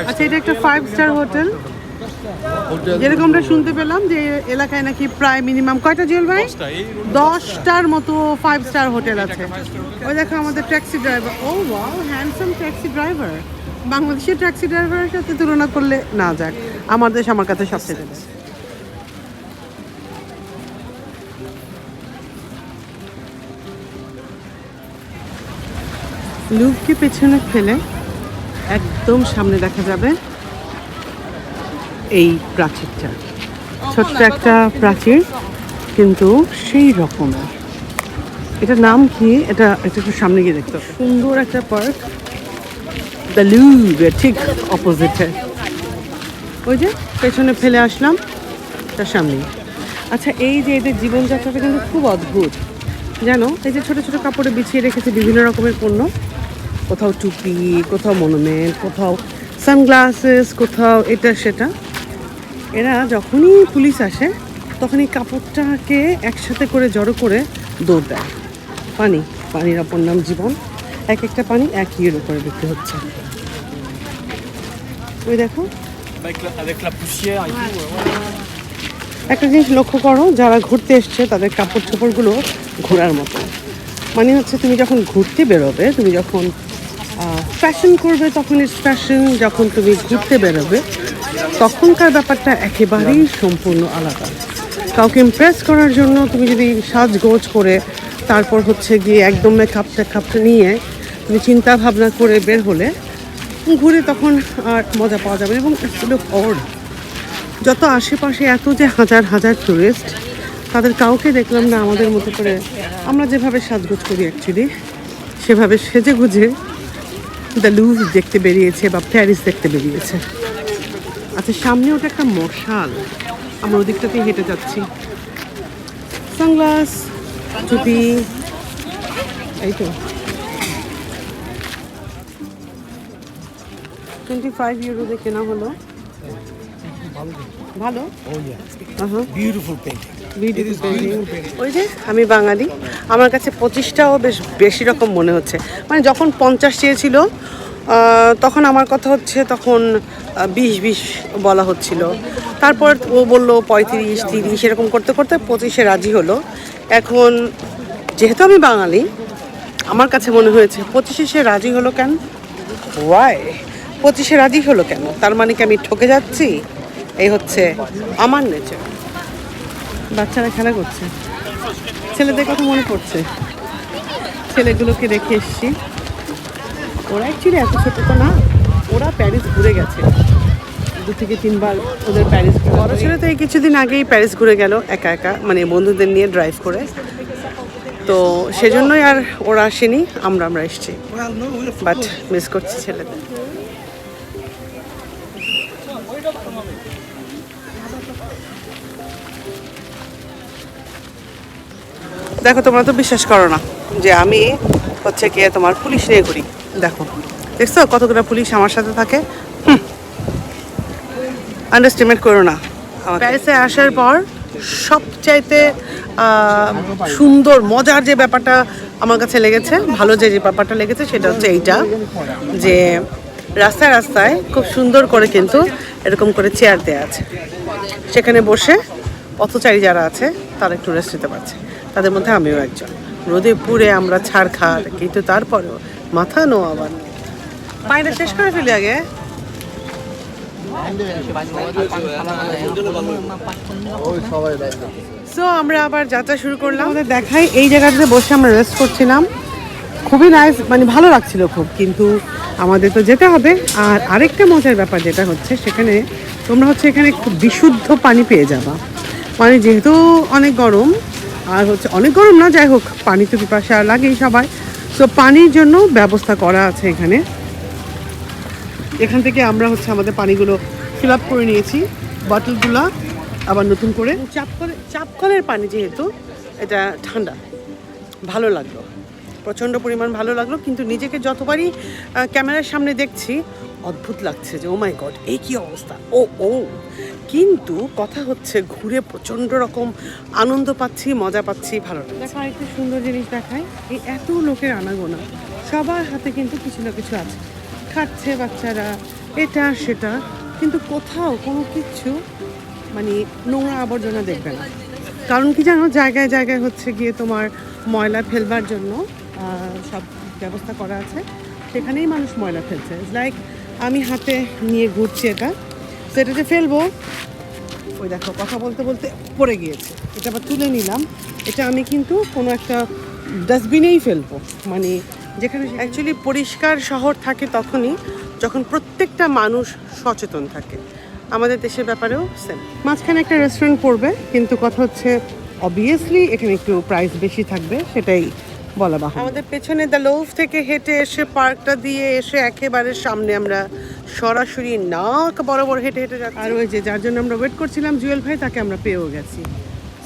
আচ্ছা এটা একটা ফাইভ স্টার হোটেল যেরকম আমরা শুনতে পেলাম যে এলাকায় নাকি প্রায় মিনিমাম কয়টা জেল ভাই? দশটার মতো ফাইভ স্টার হোটেল আছে। ওই দেখো আমাদের ট্যাক্সি ড্রাইভার ও ওয়াও হ্যান্ডসাম ট্যাক্সি ড্রাইভার বাংলাদেশের ট্যাক্সি ড্রাইভারের সাথে তুলনা করলে না যাক আমার দেশ আমার কাছে সবচেয়ে দেবে লুককে পেছনে ফেলে একদম সামনে দেখা যাবে এই প্রাচীরটা। ছোট্ট একটা প্রাচীর, কিন্তু সেই রকমের। এটার নাম কি? এটা এটা একটু সামনে গিয়ে দেখতে হবে। সুন্দর একটা পার্ক। দ্য ঠিক অপোজিটে ওই যে, পেছনে ফেলে আসলাম তার সামনেই। আচ্ছা এই যে এদের জীবনযাত্রাটা কিন্তু খুব অদ্ভুত। জানো, এই যে ছোট ছোট কাপড়ে বিছিয়ে রেখেছে বিভিন্ন রকমের পণ্য। কোথাও টুপি, কোথাও মনুমেন্ট কোথাও সানগ্লাসেস কোথাও এটা সেটা। এরা যখনই পুলিশ আসে তখন এই কাপড়টাকে একসাথে করে জড়ো করে দৌড় দেয়। পানি, পানির অপর নাম জীবন। এক একটা পানি এক ইয়ের উপরে বিক্রি হচ্ছে। ওই দেখো. একটা জিনিস লক্ষ্য করো, যারা ঘুরতে এসছে, তাদের কাপড় চোপড়গুলো ঘোরার মতো। মানে হচ্ছে, তুমি যখন ঘুরতে বেরোবে, তুমি যখন ফ্যাশন করবে তখন ইটস ফ্যাশন যখন তুমি ঘুরতে বেরোবে, তখনকার ব্যাপারটা একেবারেই সম্পূর্ণ আলাদা। কাউকে ইমপ্রেস করার জন্য তুমি যদি সাজগোজ করে তারপর হচ্ছে গিয়ে একদম মেকআপটা কাপটা নিয়ে তুমি চিন্তা ভাবনা করে বের হলে, ঘুরে তখন আর মজা পাওয়া যাবে এবং লুক অড যত আশেপাশে এত যে হাজার হাজার টুরিস্ট তাদের কাউকে দেখলাম না আমাদের মতো করে আমরা যেভাবে সাজগোজ করি অ্যাকচুয়ালি সেভাবে সেজে গুজে দ্য লুজ দেখতে বেরিয়েছে বা প্যারিস দেখতে বেরিয়েছে। আচ্ছা সামনে ওটা একটা মশাল। আমরা ওদিকটাতে হেঁটে যাচ্ছি। সানগ্লাস টুপি এই তো। টোয়েন্টি ফাইভ ইউরোতে কেনা হলো। ভালো? Oh painting. Beautiful painting. ওই যে আমি বাঙালি আমার কাছে পঁচিশটাও বেশ বেশি রকম মনে হচ্ছে। মানে যখন পঞ্চাশ চেয়েছিল তখন আমার কথা হচ্ছে তখন বিশ বিশ বলা হচ্ছিল। তারপর ও বলল পঁয়ত্রিশ তিরিশ এরকম করতে করতে পঁচিশে রাজি হলো। এখন যেহেতু আমি বাঙালি আমার কাছে মনে হয়েছে পঁচিশে সে রাজি হলো কেন? ওয়াই পঁচিশে রাজি হলো কেন? তার মানে কি আমি ঠকে যাচ্ছি? এই হচ্ছে আমার নেচার বাচ্চারা খেলা করছে। ছেলেদের কথা মনে পড়ছে। ছেলেগুলোকে রেখে এসছি। ওরা অ্যাকচুয়ালি এত ছোট তো না। ওরা প্যারিস ঘুরে গেছে। দু থেকে তিনবার ওদের প্যারিস বড় ছেলে তো এই কিছুদিন আগেই প্যারিস ঘুরে গেল একা একা মানে বন্ধুদের নিয়ে ড্রাইভ করে। তো সেজন্যই আর ওরা আসেনি, আমরা আমরা এসছি। বাট মিস করছি ছেলেদের। দেখো, তোমরা তো বিশ্বাস করো না যে আমি হচ্ছে গিয়ে তোমার পুলিশ নিয়ে ঘুরি। দেখো, দেখছ কতগুলো পুলিশ আমার সাথে থাকে? আন্ডারস্টিমেট করো না প্যারিসে আসার পর সবচাইতে সুন্দর, মজার যে ব্যাপারটা আমার কাছে লেগেছে, ভালো যে যে ব্যাপারটা লেগেছে, সেটা হচ্ছে এইটা, যে রাস্তায় রাস্তায় খুব সুন্দর করে কিন্তু এরকম করে চেয়ার দেওয়া আছে। সেখানে বসে পথচারী যারা আছে, তারা একটু রেস্ট নিতে পারছে। তাদের মধ্যে আমিও একজন। রোদে পুড়ে আমরা ছাড় খার কিন্তু তারপরেও মাথা নো আবার। পানিটা শেষ করে ফেলি আগে। সো আমরা আবার যাত্রা শুরু করলাম। আমাদের দেখাই, এই জায়গাটাতে বসে আমরা রেস্ট করছিলাম। খুবই নাইস মানে ভালো লাগছিল খুব, কিন্তু আমাদের তো যেতে হবে। আর আরেকটা মজার ব্যাপার যেটা হচ্ছে, সেখানে তোমরা হচ্ছে এখানে খুব বিশুদ্ধ পানি পেয়ে যাবা। মানে যেহেতু অনেক গরম আর হচ্ছে অনেক গরম না? যাই হোক, পানি তো পিপাসা লাগেই সবাই। তো পানির জন্য ব্যবস্থা করা আছে এখানে। এখান থেকে আমরা হচ্ছে আমাদের পানিগুলো ফিল আপ করে নিয়েছি। বটলগুলো আবার নতুন করে। চাপকলে, চাপকলের পানি যেহেতু, এটা ঠান্ডা। ভালো লাগল। প্রচণ্ড পরিমাণ ভালো লাগল, কিন্তু নিজেকে যতবারই ক্যামেরার সামনে দেখছি অদ্ভুত লাগছে যে ও মাই গড এই কী অবস্থা? ও ও, কিন্তু কথা হচ্ছে ঘুরে প্রচণ্ড রকম আনন্দ পাচ্ছি, মজা পাচ্ছি, ভালো দেখা, আরেকটা সুন্দর জিনিস দেখায় এই এত লোকের আনাগোনা, সবার হাতে কিন্তু কিছু না কিছু আছে। খাচ্ছে বাচ্চারা, এটা, সেটা, কিন্তু কোথাও কোনো কিছু মানে নোংরা আবর্জনা দেখবে না। কারণ কি জানো, জায়গায় জায়গায় হচ্ছে গিয়ে তোমার ময়লা ফেলবার জন্য সব ব্যবস্থা করা আছে। সেখানেই মানুষ ময়লা ফেলছে। লাইক আমি হাতে নিয়ে ঘুরছি এটা। তো এটা যে ফেলব। ওই দেখো, কথা বলতে বলতে পড়ে গিয়েছে। এটা আবার তুলে নিলাম। এটা আমি কিন্তু কোনো একটা ডাস্টবিনেই ফেলব। মানে যেখানে অ্যাকচুয়ালি পরিষ্কার শহর থাকে তখনই যখন প্রত্যেকটা মানুষ সচেতন থাকে। আমাদের দেশের ব্যাপারেও সেম মাঝখানে একটা রেস্টুরেন্ট পড়বে কিন্তু কথা হচ্ছে অবভিয়াসলি এখানে একটু প্রাইস বেশি থাকবে, সেটাই বলা বাহুল্য। আমাদের পেছনে দ্য লোভ থেকে হেঁটে এসে পার্কটা দিয়ে এসে একেবারে সামনে আমরা সরাসরি নাক বরাবর হেঁটে হেঁটে যাচ্ছি। আর ওই যে যার জন্য আমরা ওয়েট করছিলাম জুয়েল ভাই তাকে আমরা পেয়েও গেছি।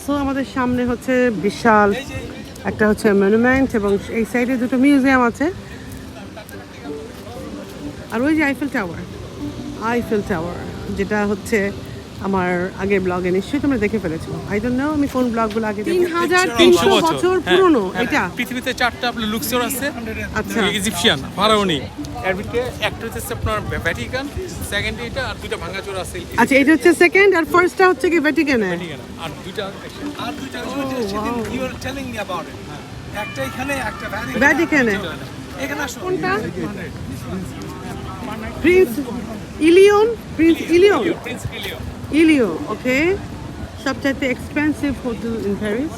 সো আমাদের সামনে হচ্ছে বিশাল একটা হচ্ছে মনুমেন্ট এবং এই সাইডে দুটো মিউজিয়াম আছে। আর ওই যে আইফেল টাওয়ার আইফেল টাওয়ার যেটা হচ্ছে আমার আগের ব্লগে নিশ্চয়ই তোমরা দেখে ফেলেছো। আই ডোন্ট নো আমি কোন ব্লগগুলো আগে তিন হাজার তিনশো বছর। পুরনো হ্যাঁ, এটা। পৃথিবীতে চারটা আপনার লুক্সর আছে আচ্ছা। ইজিপশিয়ান ফারাওনি এর ভিতরে একটা হচ্ছে আপনার ভ্যাটিকান সেকেন্ড এটা আর দুইটা ভাঙাচোর আছে আচ্ছা এটা হচ্ছে সেকেন্ড আর ফার্স্টটা হচ্ছে কি ভ্যাটিকানে ভ্যাটিকান আর দুইটা আর দুইটা সেদিন you are telling me about it একটা এখানে একটা ভ্যাটিকান এখানে আসো। কোনটা? প্রিন্স ইলিয়ন প্রিন্স ইলিয়ন প্রিন্স ইলিও ইলিও ওকে সবচাইতে এক্সপেন্সিভ হোটেল ইন প্যারিস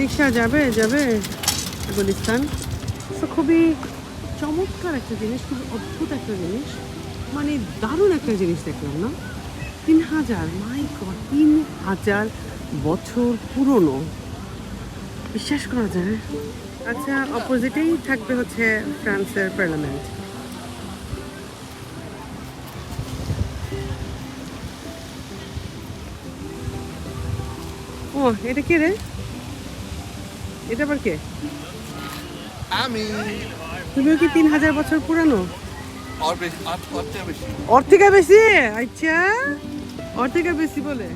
রিক্সা যাবে যাবে, গুলিস্তান। তো খুবই চমৎকার একটা জিনিস, খুবই অদ্ভুত একটা জিনিস। মানে দারুণ একটা জিনিস দেখলাম, না? তিন হাজার মাই গড তিন হাজার বছর পুরনো। বিশ্বাস করা যায়? আচ্ছা অপোজিটেই থাকবে হচ্ছে ফ্রান্সের পার্লামেন্ট ও এটা কে রে? এটা আবার কে? আমি। তুমিও কি তিন হাজার বছর পুরানো? আর বেশি আর আর বেশি। ওর থেকে বেশি? আচ্ছা। ওর বেশি বলে।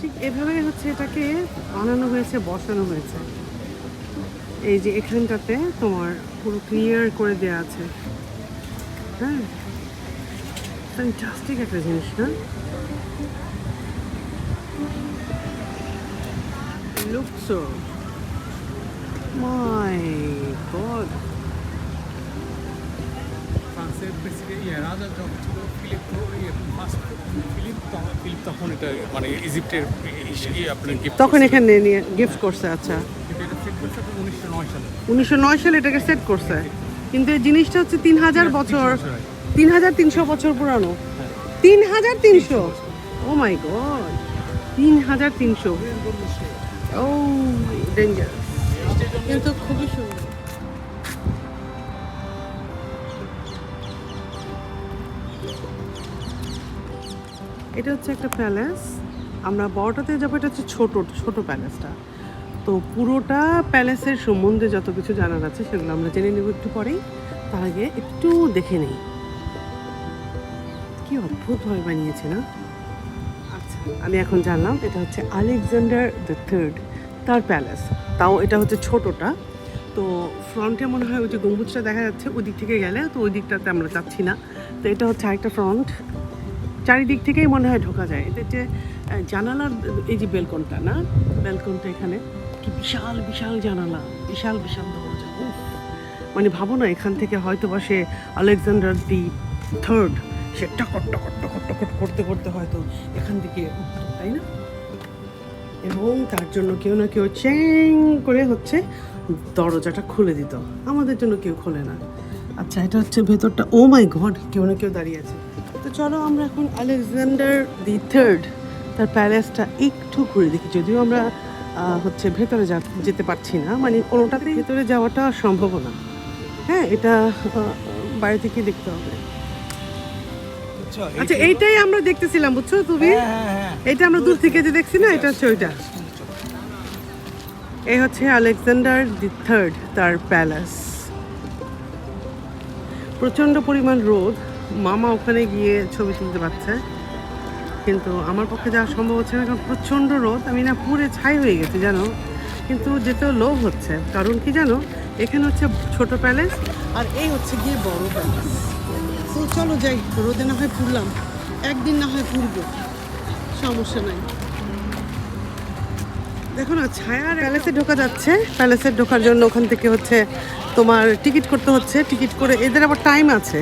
ঠিক এভাবে হচ্ছে এটাকে বানানো হয়েছে, বসানো হয়েছে। এই যে এখানটাতে তোমার পুরো ক্লিয়ার করে দেওয়া আছে। হ্যাঁ? একটা জিনিস, না? লুকসো মাই গড ফ্রান্সের প্রেসিডেন্ট ইয়ে রাজা যখন ছিল ফিলিপ ফিলিপ তখন ফিলিপ তখন এটা মানে ইজিপ্টের ইয়ে আপনার তখন এখানে নিয়ে গিফট করছে আচ্ছা। উনিশশো নয় সালে। উনিশশো নয় সালে এটাকে সেট করছে। কিন্তু এই জিনিসটা হচ্ছে তিন হাজার বছর বছর তিন হাজার তিনশো বছর পুরানো। তিন হাজার তিনশো? ও মাই গড তিন হাজার তিনশো। ও ডেঞ্জার কিন্তু খুবই সুন্দর। এটা হচ্ছে একটা প্যালেস। আমরা বড়টাতে যাব, এটা হচ্ছে ছোট ছোট প্যালেসটা। তো পুরোটা প্যালেসের সম্বন্ধে যত কিছু জানার আছে, সেগুলো আমরা জেনে নেব একটু পরেই। তার আগে একটু দেখে নেই। কি অদ্ভুতভাবে বানিয়েছে না? আচ্ছা আমি এখন জানলাম, এটা হচ্ছে আলেকজান্ডার দ্য থার্ড, তার প্যালেস। তাও এটা হচ্ছে ছোটটা। তো ফ্রন্টে মনে হয় ওই যে গম্বুজটা দেখা যাচ্ছে ওই দিক থেকে গেলে, তো ওই দিকটাতে আমরা যাচ্ছি না। তো এটা হচ্ছে আরেকটা ফ্রন্ট। চারিদিক থেকেই মনে হয় ঢোকা যায়। এটা যে জানালার এই যে বেলকনটা না, বেলকনটা এখানে, কি বিশাল বিশাল জানালা, বিশাল বিশাল দরজা মানে ভাবো না, এখান থেকে হয়তো বা সে আলেকজান্ডার দি থার্ড, সে টকট টকট টকট টকট করতে করতে হয়তো এখান থেকে তাই না? এবং তার জন্য কেউ না কেউ চ্যাং করে হচ্ছে দরজাটা খুলে দিত। আমাদের জন্য কেউ খোলে না। আচ্ছা এটা হচ্ছে ভেতরটা। ও মাই গড কেউ না কেউ দাঁড়িয়ে আছে। চলো আমরা এখন আলেকজান্ডার দি থার্ড তার প্যালেসটা একটু ঘুরে দেখি। যদিও আমরা হচ্ছে ভেতরে যা যেতে পারছি না মানে কোনোটাতে ভেতরে যাওয়াটা সম্ভব না। হ্যাঁ এটা বাইরে থেকে দেখতে হবে। আচ্ছা এইটাই আমরা দেখতেছিলাম বুঝছ তুমি? হ্যাঁ হ্যাঁ এটা আমরা দূর থেকে যে দেখছি না এটা হচ্ছে ওইটা। এই হচ্ছে আলেকজান্ডার দি থার্ড তার প্যালেস। প্রচণ্ড পরিমাণ রোদ। মামা ওখানে গিয়ে ছবি তুলতে পারছে। কিন্তু আমার পক্ষে যাওয়া সম্ভব হচ্ছে না কারণ প্রচণ্ড রোদ। আমি না পুরে ছাই হয়ে গেছি জানো? কিন্তু যেতেও লোভ হচ্ছে। কারণ কি জানো? এখানে হচ্ছে ছোট প্যালেস আর এই হচ্ছে গিয়ে বড় প্যালেস। তো চলো যাই রোদে না হয় পুরলাম একদিন না হয় পুরবো সমস্যা নাই। দেখো না ছায়ার প্যালেসে ঢোকা যাচ্ছে। প্যালেসে ঢোকার জন্য ওখান থেকে হচ্ছে তোমার টিকিট করতে হচ্ছে। টিকিট করে এদের আবার টাইম আছে।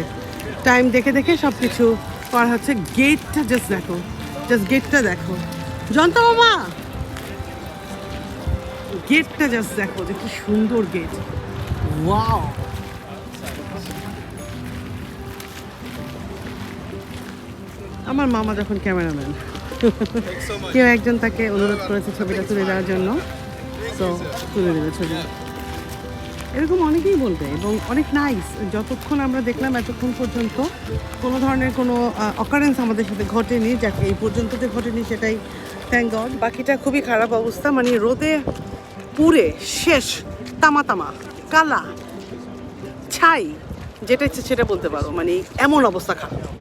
টাইম দেখে দেখে সব কিছু পার হচ্ছে। গেটটা জাস্ট দেখো। জাস্ট গেটটা দেখো। জনতা মামা! গেটটা জাস্ট দেখো যে কি সুন্দর গেট ওয়াও আমার মামা যখন ক্যামেরাম্যান। কেউ একজন তাকে অনুরোধ করেছে ছবিটা তুলে দেওয়ার জন্য। তো তুলে দেবে ছবি। এরকম অনেকেই বলবে এবং অনেক নাইস যতক্ষণ আমরা দেখলাম এতক্ষণ পর্যন্ত কোনো ধরনের কোনো অকারেন্স আমাদের সাথে ঘটেনি, যাকে, এই পর্যন্ত যে ঘটেনি সেটাই থ্যাংক গড বাকিটা খুবই খারাপ অবস্থা মানে রোদে পুরে শেষ তামা তামা কালা, ছাই, যেটা ইচ্ছে সেটা বলতে পারো মানে এমন অবস্থা খারাপ।